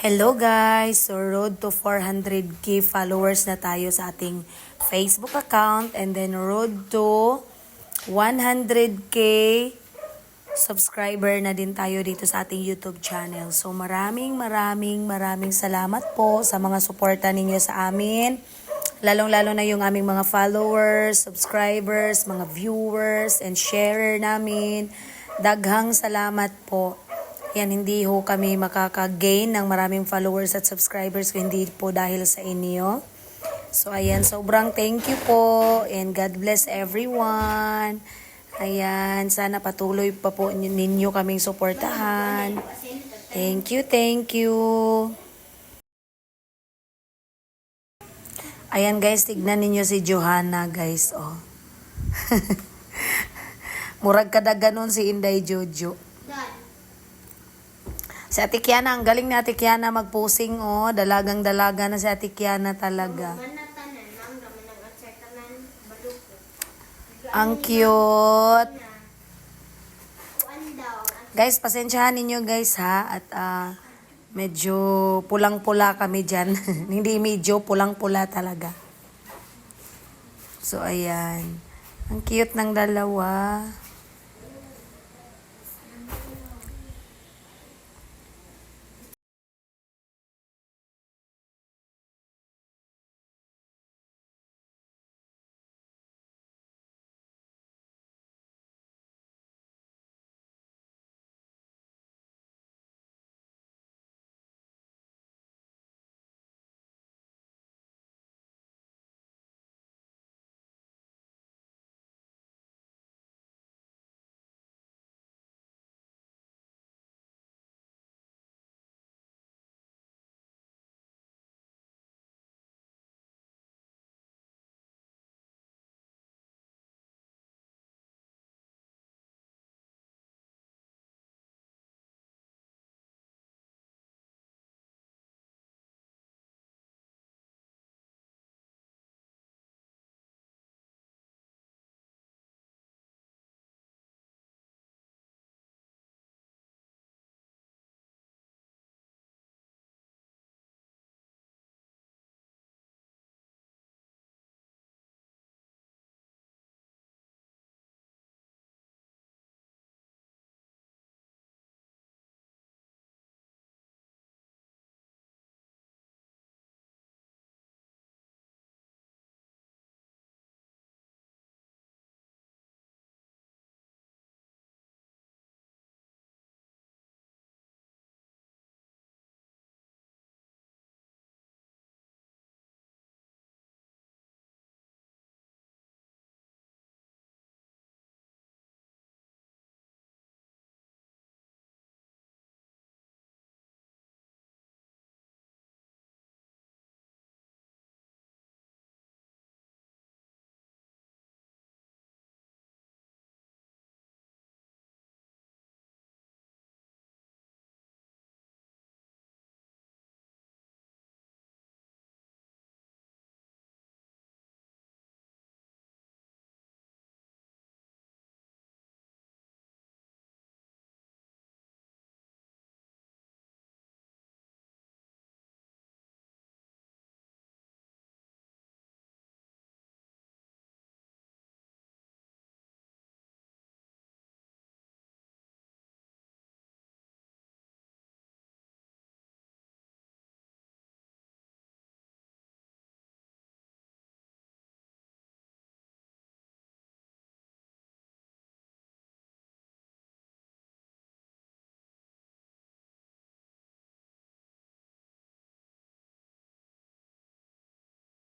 Hello guys! So road to 400k followers na tayo sa ating Facebook account and then road to 100k subscriber na din tayo dito sa ating YouTube channel. So maraming maraming maraming salamat po sa mga suporta ninyo sa amin. Lalong-lalo na yung aming mga followers, subscribers, mga viewers, and sharer namin. Daghang salamat po. Yan, hindi ho kami makaka-gain ng maraming followers at subscribers kung hindi po dahil sa inyo. So, ayan, sobrang thank you po and God bless everyone. Ayan, sana patuloy pa po ninyo kaming suportahan. Thank you, thank you. Ayan guys, tignan ninyo si Johanna guys, oh. Murag kada ganon si Inday Jojo. Si Ate Kiana, ang galing ni Ate Kiana magposing, oh. Dalagang dalaga na si Ate Kiana talaga. Ang cute. Guys, pasensyahan ninyo guys ha. At ah, medyo pulang-pula kami dyan. Hindi medyo, pulang-pula talaga. So, ayan. Ang cute ng dalawa.